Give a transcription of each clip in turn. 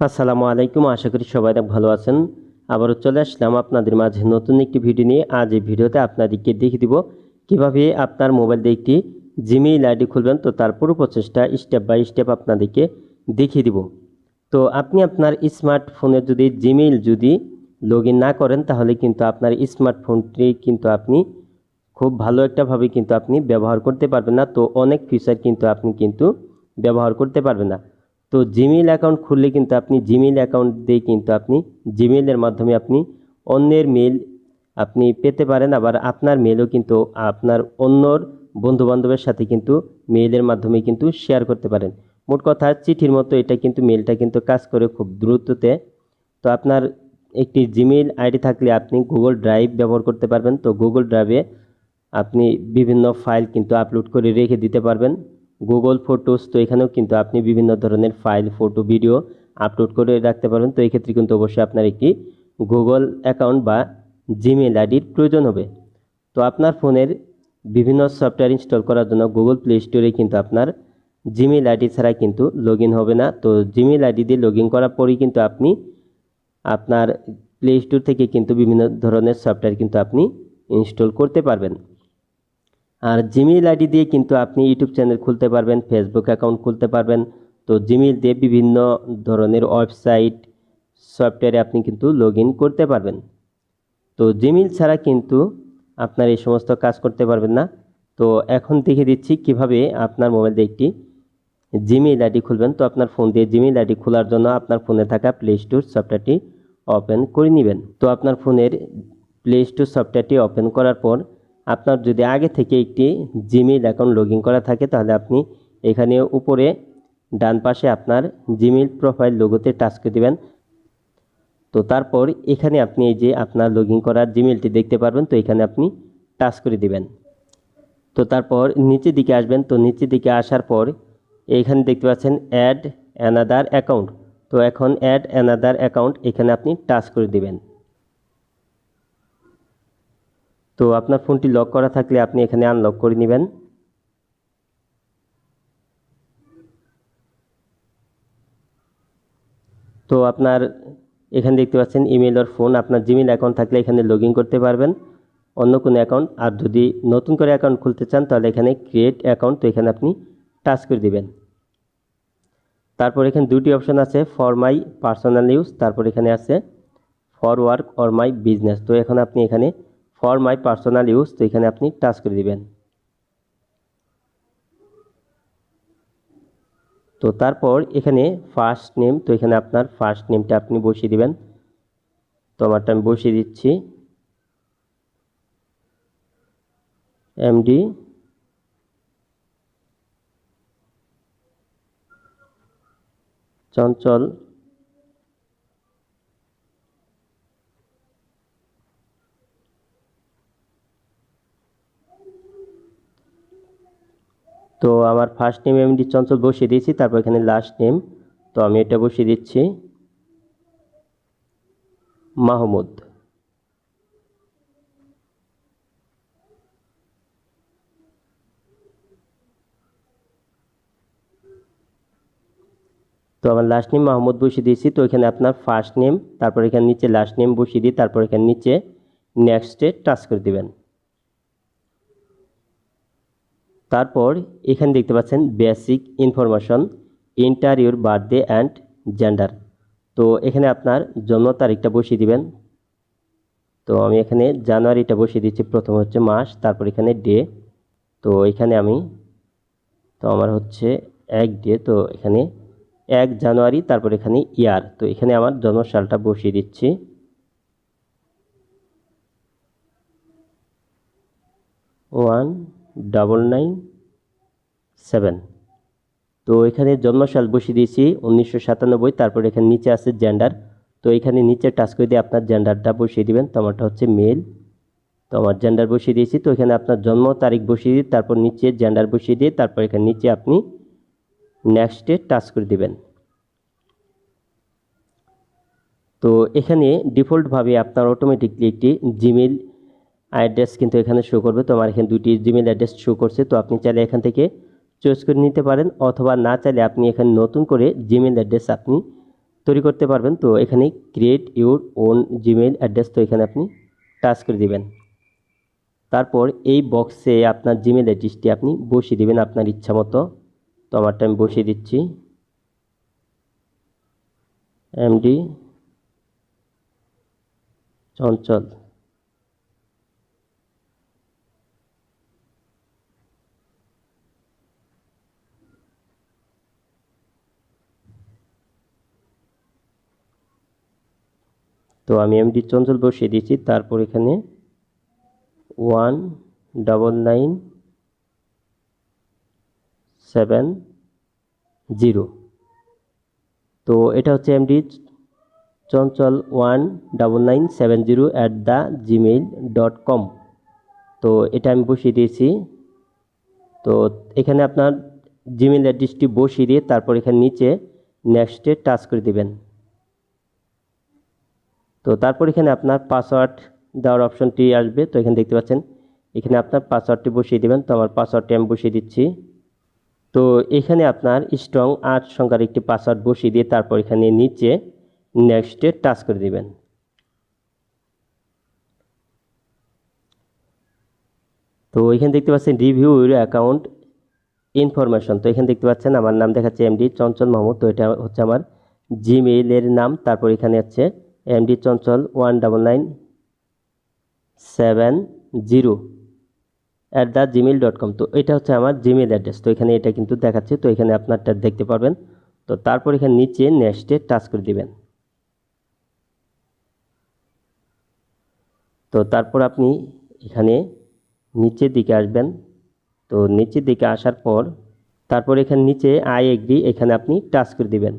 আসসালামু আলাইকুম, আশা করি সবাই ভালো আছেন। আবারও চলে আসলাম আপনাদের মাঝে নতুন একটি ভিডিও নিয়ে। আজ এই ভিডিওতে আপনাদেরকে দেখিয়ে দিব কীভাবে আপনার মোবাইল দিয়ে একটি জিমেইল আইডি খুলবেন। তো তার পুরো প্রচেষ্টা স্টেপ বাই স্টেপ আপনাদেরকে দেখিয়ে দিব। তো আপনি আপনার স্মার্টফোনে যদি জিমেইল যদি লগ না করেন, তাহলে কিন্তু আপনার স্মার্টফোনটি কিন্তু আপনি খুব ভালো একটাভাবে কিন্তু আপনি ব্যবহার করতে পারবেন না। তো অনেক ফিচার কিন্তু আপনি কিন্তু ব্যবহার করতে পারবেন না। তো জিমেইল অ্যাকাউন্ট খুললে কিন্তু আপনি জিমেইল অ্যাকাউন্ট দিয়ে কিন্তু আপনি জিমেইলের মাধ্যমে আপনি অন্যের মেল আপনি পেতে পারেন। আবার আপনার মেলও কিন্তু আপনার অন্যর বন্ধুবান্ধবের সাথে কিন্তু মেইলের মাধ্যমে কিন্তু শেয়ার করতে পারেন। মোট কথা, চিঠির মতো এটা কিন্তু মেলটা কিন্তু কাজ করে খুব দ্রুততে। তো আপনার একটি জিমেইল আইডি থাকলে আপনি গুগল ড্রাইভ ব্যবহার করতে পারবেন। তো গুগল ড্রাইভে আপনি বিভিন্ন ফাইল কিন্তু আপলোড করে রেখে দিতে পারবেন। গুগল ফটোস তো এখানেও কিন্তু আপনি বিভিন্ন ধরনের ফাইল ফটো ভিডিও আপলোড করে রাখতে পারবেন। তো এই ক্ষেত্রে কিন্তু অবশ্যই আপনার একটি গুগল অ্যাকাউন্ট বা জিমেল আইডির প্রয়োজন হবে। তো আপনার ফোনের বিভিন্ন সফটওয়্যার ইনস্টল করার জন্য গুগল প্লে স্টোরে কিন্তু আপনার জিমেল আইডি ছাড়া কিন্তু লগ হবে না। তো জিমেল আইডি দিয়ে লগ করার পরেই কিন্তু আপনি আপনার প্লে স্টোর থেকে কিন্তু বিভিন্ন ধরনের সফটওয়্যার কিন্তু আপনি ইনস্টল করতে পারবেন। আর জিমেইল আইডি দিয়ে কিন্তু আপনি ইউটিউব চ্যানেল খুলতে পারবেন ফেসবুক অ্যাকাউন্ট খুলতে পারবেন। তো জিমেইল দিয়ে বিভিন্ন ধরনের ওয়েবসাইট সফটওয়্যারে আপনি কিন্তু লগ করতে পারবেন। তো জিমেইল ছাড়া কিন্তু আপনার এই সমস্ত কাজ করতে পারবেন না। তো এখন দেখে দিচ্ছি কীভাবে আপনার মোবাইল দিয়ে একটি জিমেইল আইডি খুলবেন। তো আপনার ফোন দিয়ে জিমেইল আইডি খোলার জন্য আপনার ফোনে থাকা প্লে স্টোর সফটওয়্যারটি ওপেন করে নেবেন। তো আপনার ফোনের প্লে স্টোর সফটওয়্যারটি ওপেন করার পর আপনার যদি আগে থেকে একটি জিমেইল অ্যাকাউন্ট লগ করা থাকে, তাহলে আপনি এখানে উপরে ডান পাশে আপনার জিমেইল প্রোফাইল লোগোতে টাচ করে দেবেন। তো তারপর এখানে আপনি এই যে আপনার লগ করার জিমেইলটি দেখতে পারবেন, তো এখানে আপনি টাচ করে দিবেন। তো তারপর নিচের দিকে আসবেন, তো নিচের দিকে আসার পর এইখানে দেখতে পাচ্ছেন অ্যাড অ্যানাদার অ্যাকাউন্ট তো এখন অ্যাড অ্যানাদার অ্যাকাউন্ট এখানে আপনি টাচ করে দিবেন। তো আপনার ফোনটি লক করা থাকলে আপনি এখানে আনলক করে নেবেন। তো আপনার এখানে দেখতে পাচ্ছেন ইমেল আর ফোন আপনার জিমেল অ্যাকাউন্ট থাকলে এখানে লগ করতে পারবেন। অন্য কোনো অ্যাকাউন্ট আর যদি নতুন করে অ্যাকাউন্ট খুলতে চান, তাহলে এখানে ক্রিয়েট অ্যাকাউন্ট তো এখানে আপনি টাচ করে দিবেন। তারপর এখানে দুটি অপশন আছে ফর মাই পার্সোনাল ইউজ তারপর এখানে আছে for work or my business তো এখন আপনি এখানে ফর মাই পার্সোনাল ইউজ, তো এখানে আপনি টাচ করে দিবেন। তো তারপর এখানে ফার্স্ট নেম তো এখানে আপনার ফার্স্ট নেমটা আপনি বসিয়ে দিবেন। তো আমারটা আমি বসিয়ে দিচ্ছি। এমডি চঞ্চল তো আমার ফার্স্ট নেম এমডি চঞ্চল বসিয়ে দিয়েছি, তারপর এখানে লাস্ট নেম তো আমি এটা বসিয়ে দিচ্ছি। মাহমুদ। তো আমার লাস্ট নেম মাহমুদ বসিয়ে দিয়েছি, তো এখানে আপনার ফার্স্ট নেম তারপর এখানে নিচে লাস্ট নেম বসিয়ে দিই তারপর এখানে নিচে নেক্সটে টাচ করে দিবেন। তারপর এখানে দেখতে পাচ্ছেন basic information enter your birthday and gender তো এখানে আপনার জন্ম তারিখটা বসিয়ে দিবেন। তো আমি এখানে জানুয়ারিটা বসিয়ে দিচ্ছি। প্রথম হচ্ছে মাস, তারপর এখানে ডে তো এখানে আমি, তো আমার হচ্ছে এক ডে তো এখানে এক জানুয়ারি, তারপর এখানে ইয়ার তো এখানে আমার জন্মসালটা বসিয়ে দিচ্ছি। One double nine seven. তো এখানে জন্মসাল বসিয়ে দিয়েছি উনিশশো সাতানব্বই, তারপর এখানে নিচে আছে জেন্ডার তো এখানে নিচে টাচ করে দিয়ে আপনার জেন্ডারটা বসিয়ে দিবেন। তো আমারটা হচ্ছে মেল তো আমার জেন্ডার বসিয়ে দিয়েছি। তো এখানে আপনার জন্ম তারিখ বসিয়ে দিয়ে, তারপর নিচে জেন্ডার বসিয়ে দিয়ে, তারপর এখানে নিচে আপনি নেক্সটে টাচ করে দিবেন। তো এখানে ডিফল্টভাবে আপনার অটোমেটিকলি একটি জিমেল অ্যাড্রেস কিন্তু এখানে শো করবে। তো আমার এখানে দুটি জিমেল অ্যাড্রেস শো করছে। তো আপনি চাইলে এখান থেকে চয়েস করে নিতে পারেন অথবা না চাইলে আপনি এখানে নতুন করে জিমেল অ্যাড্রেস আপনি তৈরি করতে পারবেন। তো এখানে create your own Gmail address তো এখানে আপনি টাচ করে দিবেন। তারপর এই বক্সে আপনার জিমেল অ্যাড্রেসটি আপনি বসিয়ে দিবেন আপনার ইচ্ছা মতো। তো আমারটা আমি বসিয়ে দিচ্ছি। এমডি চঞ্চল। তো আমি এমডি চঞ্চল বসিয়ে দিয়েছি। তারপর এখানে one double nine seven zero. তো এটা হচ্ছে MD Chanchal one double nine seven zero at the Gmail dot com. তো এটা আমি বসিয়ে দিয়েছি। তো এখানে আপনার জিমেল অ্যাড্রেসটি বসিয়ে দিয়ে তারপর এখানে নিচে নেক্সটে টাচ করে দিবেন। তো তারপর এখানে আপনার পাসওয়ার্ড দেওয়ার অপশনটি আসবে। তো এখানে দেখতে পাচ্ছেন, এখানে আপনার পাসওয়ার্ডটি বসিয়ে দেবেন। তো আমার পাসওয়ার্ডটি আমি বসিয়ে দিচ্ছি। তো এখানে আপনার স্ট্রং আট সংখ্যার একটি পাসওয়ার্ড বসিয়ে দিয়ে তারপর এখানে নিচে নেক্সটে টাচ করে দিবেন। তো এখানে দেখতে পাচ্ছেন রিভিউ অ্যাকাউন্ট ইনফরমেশন তো এখানে দেখতে পাচ্ছেন, আমার নাম দেখাচ্ছে এমডি চঞ্চল মাহমুদ তো এটা হচ্ছে আমার জিমেইলের নাম। তারপর এখানে হচ্ছে MD Chanchal one double nine seven zero at the Gmail dot com তো এটা হচ্ছে আমার জিমেল অ্যাড্রেস তো এখানে এটা কিন্তু দেখাচ্ছে। তো এখানে আপনারটা দেখতে পারবেন। তো তারপর এখানে নিচে নেক্সটে টাচ করে দিবেন। তো তারপর আপনি এখানে নিচের দিকে আসবেন। তো নিচের দিকে আসার পর তারপর এখানে নিচে আই এগ্রি এখানে আপনি টাচ করে দিবেন।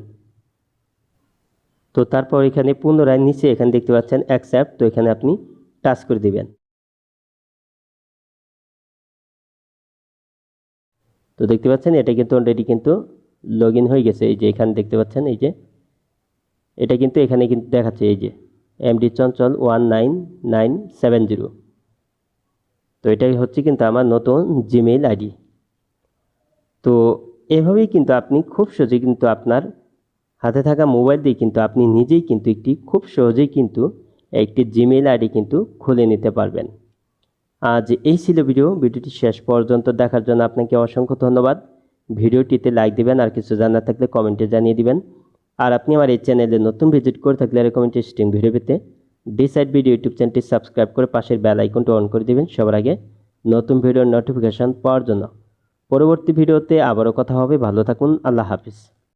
তো তারপর এখানে পুনরায় নিচে এখানে দেখতে পাচ্ছেন অ্যাকসেপ্ট তো এখানে আপনি টাচ করে দিবেন। তো দেখতে পাচ্ছেন এটা কিন্তু অলরেডি কিন্তু লগ ইন হয়ে গেছে। এই যে এখানে দেখতে পাচ্ছেন, এই যে এটা কিন্তু এখানে কিন্তু দেখাচ্ছে, এই যে MD Chanchal one nine nine seven zero তো এটাই হচ্ছে কিন্তু আমার নতুন জিমেইল আইডি তো এভাবেই কিন্তু আপনি খুব সহজেই কিন্তু আপনার হাতে থাকা মোবাইল দিয়ে কিন্তু আপনি নিজেই কিন্তু একটি খুব সহজেই কিন্তু একটি জিমেইল আইডি কিন্তু খুলে নিতে পারবেন। আজ এই ছিল ভিডিও। ভিডিওটি শেষ পর্যন্ত দেখার জন্য আপনাকে অসংখ্য ধন্যবাদ। ভিডিওটিতে লাইক দিবেন আর কিছু জানার থাকলে কমেন্টে জানিয়ে দিবেন। আর আপনি আমার এই চ্যানেলে নতুন ভিজিট করে থাকলে এরকম ইন্টারেস্টিং ভিডিও পেতে ডিসাইড ভিডিও ইউটিউব চ্যানেলটি সাবস্ক্রাইব করে পাশের বেল আইকনটি অন করে দিবেন সবার আগে নতুন ভিডিওর নোটিফিকেশন পাওয়ার জন্য। পরবর্তী ভিডিওতে আবারও কথা হবে। ভালো থাকুন। আল্লাহ হাফিজ।